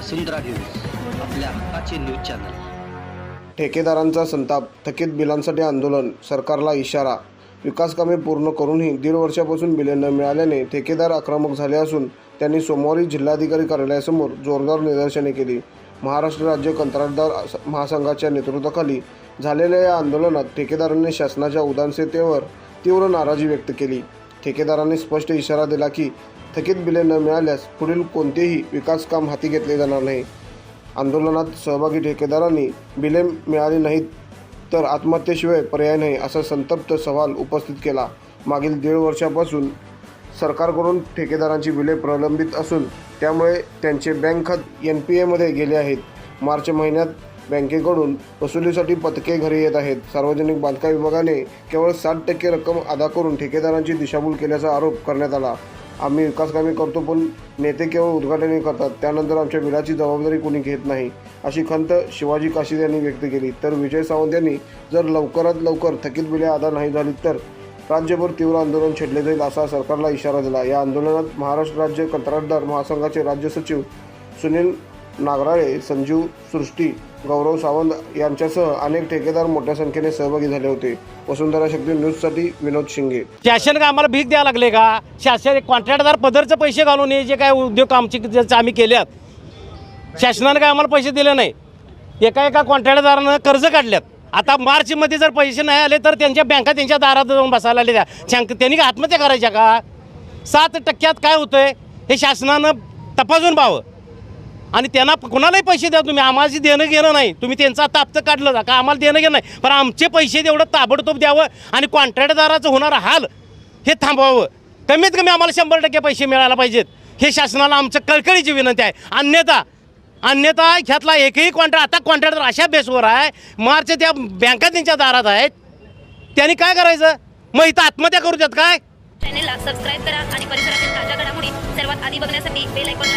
वसुंधरा news आपल्या हक्काचे news channel. ठेकेदारांचा संताप थकीत बिलांसाठी आंदोलन सरकारला इशारा. विकास कामे पूर्ण करूनही दीड वर्षापासून बिले न मिळाल्याने ठेकेदार आक्रमक झाले असून त्यांनी सोमवारी जिल्हाधिकारी कार्यालयासमोर जोरदार निदर्शने केली. महाराष्ट्र राज्य कंत्राटदार महासंघाच्या नेतृत्वाखाली झालेल्या या आंदोलनात ठेकेदारांनी शासनाच्या उदासीनतेवर तीव्र नाराजी व्यक्त केली. ठेकेदारांनी स्पष्ट इशारा दिला की थकीत बिले न मिळाल्यास पुढील कोणतेही विकास काम हाती घेतले जाणार नाही. आंदोलनात सहभागी ठेकेदारांनी बिले मिळाली नाहीत तर आत्महत्येशिवाय पर्याय नाही असा संतप्त सवाल उपस्थित केला. मागील दीड वर्षापासून सरकारकडून ठेकेदारांची बिले प्रलंबित असून त्यामुळे त्यांचे बँक खात एन पी एमध्ये गेले आहेत. मार्च महिन्यात बँकेकडून वसुलीसाठी पथके घरी येत आहेत. सार्वजनिक बांधकाम विभागाने केवळ साठ टक्के रक्कम अदा करून ठेकेदारांची दिशाभूल केल्याचा आरोप करण्यात आला. आम्ही विकास कामे करतो पण नेते केवळ उद्घाटने करतात. त्यानंतर आमच्या बिलाची जबाबदारी कोणी घेत नाही अशी खंत शिवाजी काशीद यांनी व्यक्त केली. तर विजय सावंत यांनी जर लवकरात लवकर थकीत बिले अदा नाही झाली तर राज्यभर तीव्र आंदोलन छेडले जाईल असा सरकारला इशारा दिला. या आंदोलनात महाराष्ट्र राज्य कंत्राटदार महासंघाचे राज्य सचिव सुनील नागराळे संजीव सृष्टी गौरव सावंत यांच्यासह अनेक ठेकेदार मोठ्या संख्येने सहभागी झाले होते. वसुंधरा शक्ती न्यूजसाठी विनोद शिंगे. शासन का आम्हाला भीक द्यायला लागले का? शासन कॉन्ट्रॅक्टदार पदरचे पैसे घालून हे जे काय उद्योग आमची आम्ही केल्यात शासनानं काय आम्हाला पैसे दिले नाही? एका एका कॉन्ट्रॅक्टदारानं कर्ज काढल्यात. आता मार्चमध्ये जर पैसे नाही आले तर त्यांच्या बँका त्यांच्या दारात जाऊन बसायला आलेल्या शंक त्यांनी आत्महत्या करायच्या का? सात टक्क्यात काय होतंय? हे शासनानं तपासून पाहावं. आणि त्यांना कुणालाही पैसे द्या तुम्ही. आम्हाला देणं घेणं नाही. तुम्ही त्यांचा तापचं काढलं जा. का आम्हाला देणं घेणं नाही. पण आमचे पैसे तेवढं ताबडतोब द्यावं आणि कॉन्ट्रॅक्टदाराचं होणारं हाल हे थांबवावं. कमीत कमी आम्हाला शंभर टक्के पैसे मिळायला पाहिजेत. हे शासनाला आमचं कळकळीची विनंती आहे. अन्यथा अन्यथा ह्यातला एकही कॉन्ट्रॅक्ट आता कॉन्ट्रॅक्टर अशा बेसवर आहे. मार्च त्या बँका त्यांच्या दारात आहेत. त्यांनी काय करायचं? मग इथं आत्महत्या करू देत काय चॅनेलला सबस्क्राईब करा आणि परिसरातील ताज्या घडामोडी सर्वात आधी बघण्यासाठी बेल ऐकून